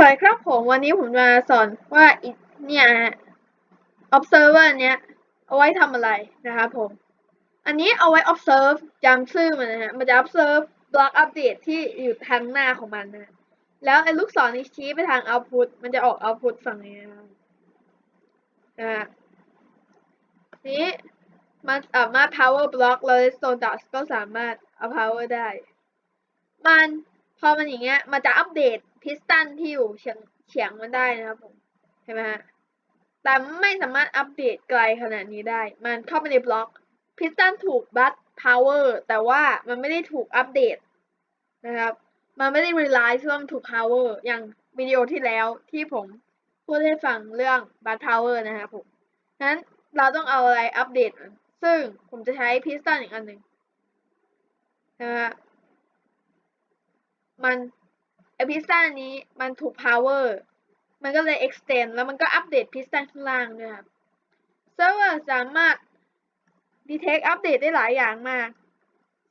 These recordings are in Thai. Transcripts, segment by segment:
สวัสดีครับผมวันนี้ผมมาสอนว่าเนี่ย observer เนี้ยเอาไว้ทำอะไรนะครับผม อันนี้เอาไว้ observe จำชื่อมันนะฮะ มันจะ observe block update ที่อยู่ทางหน้าของมันนะแล้วไอ้ลูกศรนี้ชี้ไปทาง output มันจะออก output ฝั่งนี้นะครับนะฮะนี้มันสามารถ power block แล้ว redstone dust ก็สามารถเอา power ได้ มันพอมันอย่างเงี้ย มันจะอัปเดต พิสตันที่อยู่เฉียงเฉียงมันได้นะครับผมเห็นไหมฮะแต่ไม่สามารถอัปเดตไกลขนาดนี้ได้ มันเข้าไปในบล็อกพิสตันถูกบัตพาวเวอร์แต่ว่ามันไม่ได้ถูกอัปเดตนะครับ มันไม่ได้ rely เรื่องถูก power อร์อย่างวิดีโอที่แล้วที่ผมพูดให้ฟังเรื่องบัตพาวเวอร์นะครับผมนั้นเราต้องเอาอะไรอัปเดตมันซึ่งผมจะใช้พิสตันอีกอันหนึ่งนะฮะมัน ไอพิสตันนี้มันถูก power มันก็เลย extend แล้วมันก็อัปเดตพิสตันข้างล่างด้วยครับเซิร์ฟเวอร์สามารถ detect อัปเดตได้หลายอย่างมาก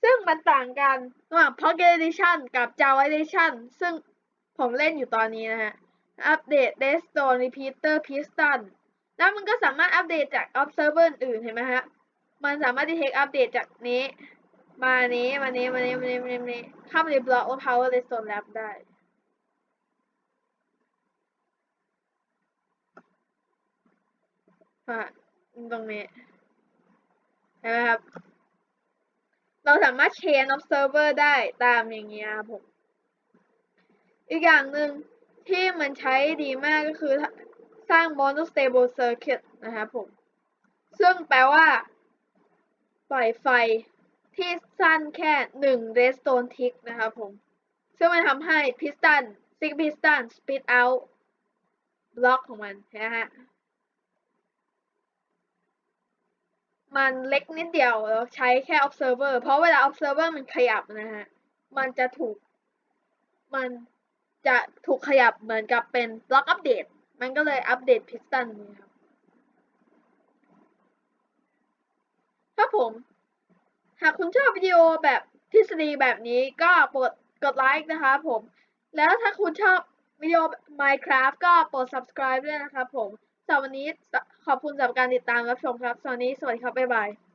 ซึ่งมันต่างกันระหว่าง Pocket Edition กับ Java Edition ซึ่งผมเล่นอยู่ตอนนี้นะฮะ อัปเดต Redstone Repeater Piston แล้วมันก็สามารถอัปเดตจาก Observer อื่นเห็นไหมฮะ มันสามารถ detect อัปเดตจากนี้ มานี้ มานี้ มานี้ มานี้ มานี้มานี้เข้าไปในบล็อกแล้ว power redstone lab ได้ อะ ตรงนี้เห็นไหมครับ เราสามารถ chain observer ได้ตามอย่างเงี้ยครับผม อีกอย่างหนึ่งที่มันใช้ดีมากก็คือสร้าง monostable circuit นะครับผม ซึ่งแปลว่า ปล่อยไฟที่สั้นแค่หนึ่ง redstone tick นะครับผม ซึ่งมันทำให้ piston six piston spit out บล็อกของมันนะฮะ มันเล็กนิดเดียวแล้วใช้แค่ observer เพราะเวลา observer มันขยับนะฮะ มันจะถูก มันจะถูกขยับเหมือนกับเป็นบล็อกอัปเดต มันก็เลยอัปเดต piston นี้ครับครับผม หากคุณชอบวิดีโอแบบทฤษฎีแบบนี้ก็โปรดกดไลค์นะครับผม แล้วถ้าคุณชอบวิดีโอ Minecraft ก็โปรด subscribe ด้วยนะครับผม สำหรับวันนี้ขอบคุณสำหรับการติดตามรับชมครับ สวัสดีสวัสดีครับ บ๊ายบาย